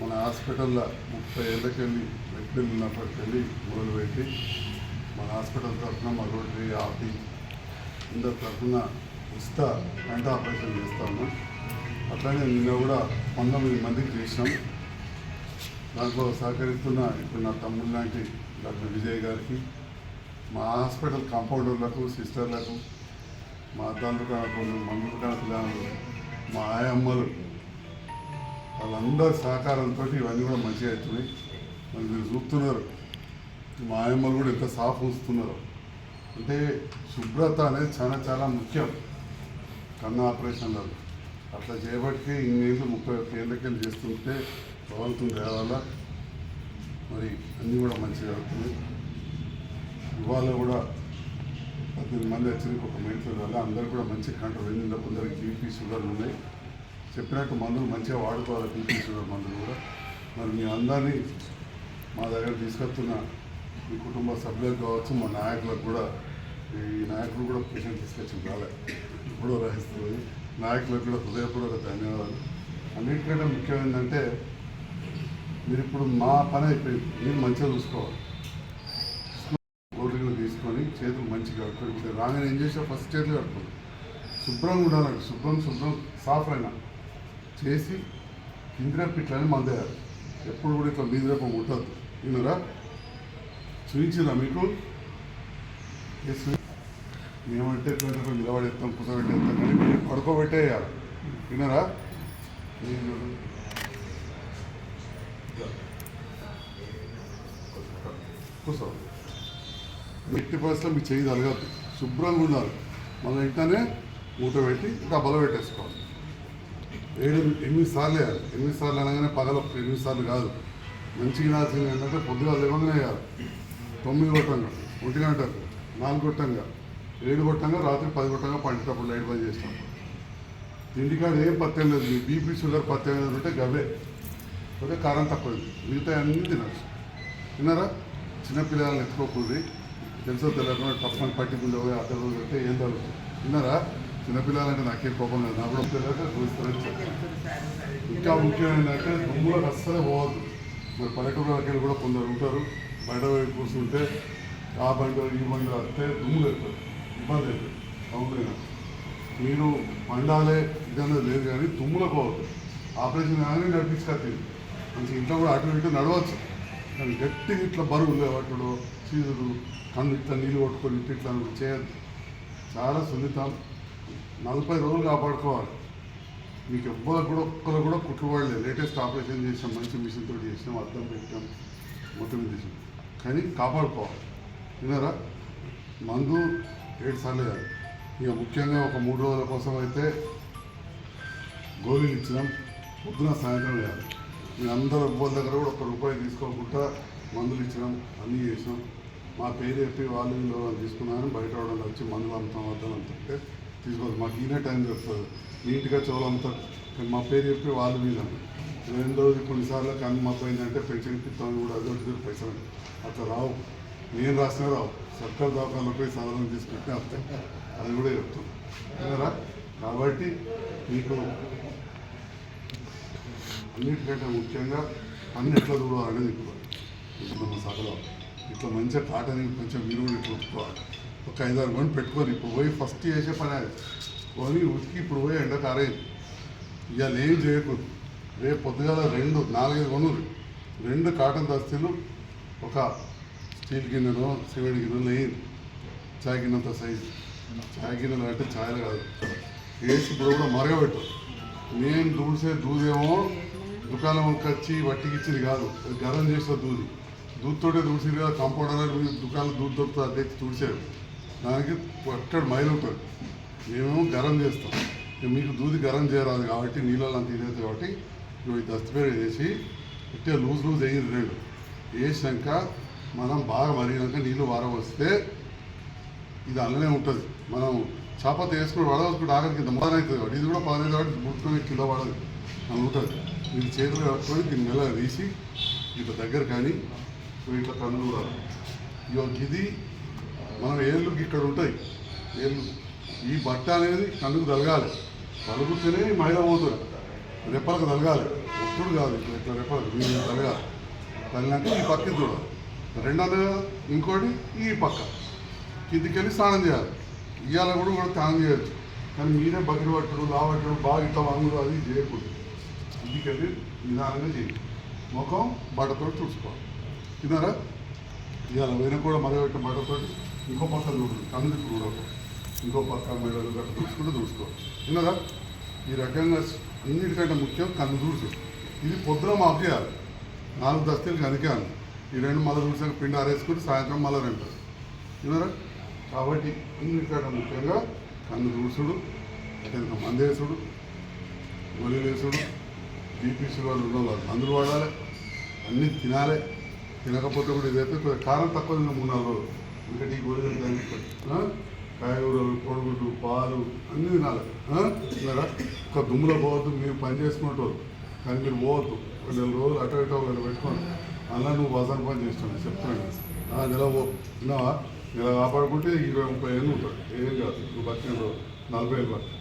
మన హాస్పిటల్లో ముప్పై ఏళ్ళకెళ్ళి వ్యక్తులు ఉన్నప్పటికెళ్ళి మొదలుపెట్టి మన హాస్పిటల్ తరఫున మా రోటరీ ఆపి అందరి తరఫున ఉచిత కంట ఆపరేషన్ చేస్తాము. అట్లానే నిన్న కూడా పంతొమ్మిది మందికి చేసినాం. దాంట్లో సహకరిస్తున్న ఇప్పుడు నా తమ్ముడు లాంటి డాక్టర్ విజయ్ గారికి మా హాస్పిటల్ కాంపౌండర్లకు సిస్టర్లకు మా అద్దాలు కానీ మందులు దుకాణ పిల్లలు మా ఆయమ్మలు వాళ్ళందరి సహకారంతో ఇవన్నీ కూడా మంచిగా అవుతున్నాయి. మరి మీరు చూస్తున్నారు. మా ఆయమ్మలు కూడా ఎంత సాఫ్ ఉంచుతున్నారు. అంటే శుభ్రత అనేది చాలా చాలా ముఖ్యం. కన్ను ఆపరేషన్లలో అట్లా చేయబట్టి ఇన్నేళ్ళు ముప్పై ఒక్క ఏళ్ళకెళ్ళి చేస్తుంటే భగవంతుని దేవాల మరి అన్నీ కూడా మంచిగా అవుతుంది ఇవాళ కూడా పద్దెనిమిది మంది వచ్చింది ఒక మెడికల్ వల్ల అందరు కూడా మంచి కంట్రోల్. అయింది కొందరికి బీపీ షుగర్లు ఉన్నాయి. చెప్పినాక మందులు మంచిగా వాడుకోవాలి బీపీ మందులు కూడా. మరి మీ అందరినీ మా దగ్గర తీసుకొస్తున్న మీ కుటుంబ సభ్యులకు కావచ్చు మా నాయకులకు కూడా ఈ నాయకులు కూడా పేషెంట్ తీసుకొచ్చి రాలే. ఇప్పుడు రహిస్తుంది నాయకులకు కూడా హృదయపూర్వక ధన్యవాదాలు. అన్నిటికంటే ముఖ్యం ఏంటంటే మీరు ఇప్పుడు మా పని అయిపోయింది. మీరు మంచిగా చూసుకోవాలి. గోర్లు తీసుకొని చేతులు మంచిగా కడుక్కొని రాగానే ఏం చేసా ఫస్ట్ చేతులు కడుక్కోండి శుభ్రంగా ఉండాలండి. శుభ్రం శుభ్రం సాఫ్ అయినా. చేసి కిందిన పిట్లని మందేయాలి. ఎప్పుడు కూడా ఇట్లా మీద రేపు ఉండదు విన్నారా? చూపించిందా మీకు? ఏ చూపి- మేమంటే ఎట్లంటే నిలబడేస్తాం కూర్చోబెట్టేస్తాం కానీ మీరు పడుకోబెట్టేయాలి. విన్నారా? కూర్చో. ఎట్టి పరిస్థితుల్లో మీ చేయి తలగద్దు శుభ్రంగా ఉండాలి. మళ్ళీ వెంటనే మూట పెట్టి డబ్బాలో పెట్టేసుకోవాలి. ఏడు ఎనిమిది సార్లు వేయాలి. ఎనిమిది సార్లు అనగానే పగల ఎనిమిది సార్లు కాదు. మంచిగా రాసింది ఏంటంటే పొద్దుగా లేవగానే వేయాలి. తొమ్మిది కొట్టంగా ఒంటి గంటకు నాలుగు కొట్టంగా ఏడు కొట్టంగా రాత్రి పది కొట్టంగా పండేటప్పుడు లైట్ బంద్ చేస్తాం. తిండికాడ ఏం పత్యం లేదు. మీ బీపీ షుగర్ పత్యం లేదు అంటే గవే అదే కారం తక్కువ మిగతా అన్నీ తినచ్చు. తిన్నారా? చిన్నపిల్లలను ఎత్తుకోకూడదు. తెలుసో తెలియకుండా తప్పని పట్టి ముందు పోయి అద్దరు పెడితే ఏం తగ్గుతుంది తిన్నారా? చిన్నపిల్లలంటే నాకేం కోపం లేదు. నాకు కూడా ఇంకా ముఖ్యమైన ఏంటంటే దుమ్ములకు అస్సలే పోవద్దు. మరి పల్లెటూరు కూడా కొందరు ఉంటారు. బయట పోయి కూర్చుంటే ఆ బండి ఈ బండి వస్తే దుమ్ములు అవుతారు ఇబ్బంది అవుతుంది అవును మీరు మండాలే ఇదన్నది లేదు కానీ దుమ్ములకు పోవద్దు. ఆపరేషన్ కానీ నడిపించుకొచ్చింది మంచి ఇంట్లో కూడా అటు ఇటు నడవచ్చు. కానీ గట్టిగా ఇట్లా బరువు లేవట్టుడు చీదుడు కన్ను ఇట్లా నీళ్ళు కొట్టుకొని ఇట్లా ఇట్లా చేయద్దు. చాలా సున్నితం. నలభై రోజులు కాపాడుకోవాలి. మీకు ఎవ్వరు కూడా ఒక్కరు కూడా కుట్టుబడలేదు లేటెస్ట్ ఆపరేషన్ చేసాం మంచి మిషన్ తోటి చేసినాం అర్థం పెట్టాం మొత్తం చేసాం. కానీ కాపాడుకోవాలి. విన్నారా? మందు ఏడు సార్లు కాదు. ఇక ముఖ్యంగా ఒక మూడు రోజుల కోసం అయితే గోళీలు ఇచ్చినాం. పొద్దున సాయంత్రం కాదు. మీ అందరూ ఎవ్వరి దగ్గర కూడా ఒక్క రూపాయి తీసుకోకుండా మందులు ఇచ్చినాం అన్నీ చేసినాం. మా పేరు చెప్పి వాళ్ళు తీసుకున్నారని తీసుకున్నాను బయట వాళ్ళు వచ్చి మందులు అమ్ముతాం వద్దాం అంటుంటే తీసుకోదు మాకు ఈయనే టైం చెప్తుంది నీట్గా చూడాలంతా మా పేరు చెప్పి వాళ్ళు వీళ్ళు రోజులు కొన్నిసార్లు కన్ను మాకు ఏంటంటే పెన్షన్ ఇస్తామని కూడా అదే ఒకటి పైసలు అట్లా రావు. నేను రాసినా రావు. సర్కార్ దవాఖానలో పోయి సాధనం తీసుకుంటే వస్తాయి అది కూడా చెప్తాం. కదా కాబట్టి మీకు అన్నిటికంటే ముఖ్యంగా అన్ని ఎట్లా చూడాలనేది ఇప్పుడు ఇప్పుడు మన సభలో ఇట్లా మంచిగా కాటని కొంచెం మీరు కూడా ఇట్లా ఒప్పుకోవాలి. ఒక ఐదారు మంది పెట్టుకొని ఇప్పుడు పోయి ఫస్ట్ చేసే పని అది. పోయి ఉతికి ఇప్పుడు పోయి ఎండ కారేది. ఇవాళ ఏం చేయకూడదు రేపు పొద్దుగాల రెండు నాలుగైదు కొనురు రెండు కాటన్ దస్తీలు ఒక స్టీల్ గిన్నెను సిమెంట్ గిన్నెలో నెయ్యి చాయ్ గిన్నెంత సైజు. చాయ్ గిన్నెలు అంటే ఛాయలు కాదు. వేసి ఇప్పుడు కూడా మరగబెట్టు. నేను దూసే దూదేమో దుకాణంకి వచ్చి వట్టికిచ్చింది కాదు. అది గరం చేసే దూది. దూద్తోటే దూసింది కదా కంపౌండర్ దుకాణం దూద్ దొరుకుతుంది అదే తుడిచారు. దానికి పట్టడు మైలవుతాడు ఉంటుంది మేము గరం చేస్తాం. ఇక మీకు దూది గరం చేయరాదు కాబట్టి నీళ్ళలో అంత కాబట్టి ఇగో ఈ దస్తపేరు వేసి ఇట్టే లూజ్ లూజ్ అయ్యింది రెండు. వేసాక మనం బాగా మరిగినాక నీళ్ళు వారవస్తే ఇది అలానే ఉంటుంది. మనం చపాతి వేసుకుని వడవసుకుంటే ఆఖరి కింద మొదలు అవుతుంది కాబట్టి. ఇది కూడా పదహైదు కాబట్టి ముట్టుకొని కిలో పడదు అని ఉంటుంది ఇది చేతులు కట్టుకొని దీన్ని మెల్ల తీసి ఇట్లా దగ్గర కానీ ఇట్లా కన్నులు కూడా ఇగో ఇది మనం ఏళ్ళుకి ఇక్కడ ఉంటాయి. ఏళ్ళు. ఈ బట్ట అనేది కళ్ళుకు తలగాలి. తలుగుతూనే మహిళ పోతుంది. రెప్పలకు తలగాలి. ఒక్క ఎప్పుడు కాదు ఇట్లా ఇట్లా మీరు తలగాలి. తల్లినాక ఈ పక్కకి చూడాలి. రెండోది ఇంకోటి ఈ పక్క. కిందికి వెళ్ళి స్నానం చేయాలి. ఇవాళ కూడా కూడా స్నానం చేయొచ్చు. కానీ మీరే బకెట్ పట్టడం లావట్టడం బాగా ఇట్లా వంగుడు అది చేయకూడదు. కిందికి నిదానంగా చేయండి. ముఖం బట్టతో చూసుకోవాలి తిన్నారా? ఇవాళ వెనక కూడా మరొకటి బట్టతోటి ఇంకో పక్క చూడు కన్ను చూడకు. ఇంకో పక్క మెడలు గట్ట చూసుకుంటూ చూసుకోవాలి విన్నారా ఈ రకంగా అన్నిటికంటే ముఖ్యం కన్ను చూసు ఇది పొద్దున మాకు చేయాలి నాలుగు దస్తీలు కనికాను ఈ రెండు మళ్ళీ చూసాక పిండి ఆరేసుకుని సాయంత్రం మళ్ళీ రెండు విన్నారా కాబట్టి అన్నిటికంటే ముఖ్యంగా కన్ను చూసుడు అత్యంత మందేసుడు గొలిలేసుడు బీపీ షుగర్ ఉన్న వాళ్ళు మందులు వాడాలి అన్నీ తినాలి. తినకపోతే కూడా ఇదైతే కారం తక్కువ తిన్న మూడు నాలుగు రోజులు. దానికి ఆ? కాయగూరలు కొడుగుడ్డు పాలు అన్నీ తినాలి? తిన్నారా? ఒక దుమ్ములో పోవద్దు మీరు పని చేసుకుంటారు కానీ మీరు పోవద్దు. నెల రోజులు అటు ఇటు ఒకటి పెట్టుకోండి. అలా నువ్వు వజన్ పని చేస్తున్నావు చెప్తున్నాను. ఆ, నెల పో. తిన్నావా? నెల కాపాడుకుంటే ఇరవై ముప్పై ఏళ్ళు ఉంటాడు ఏం కాదు నువ్వు బతికిన రోజు. నలభై ఏళ్ళు బతుకు.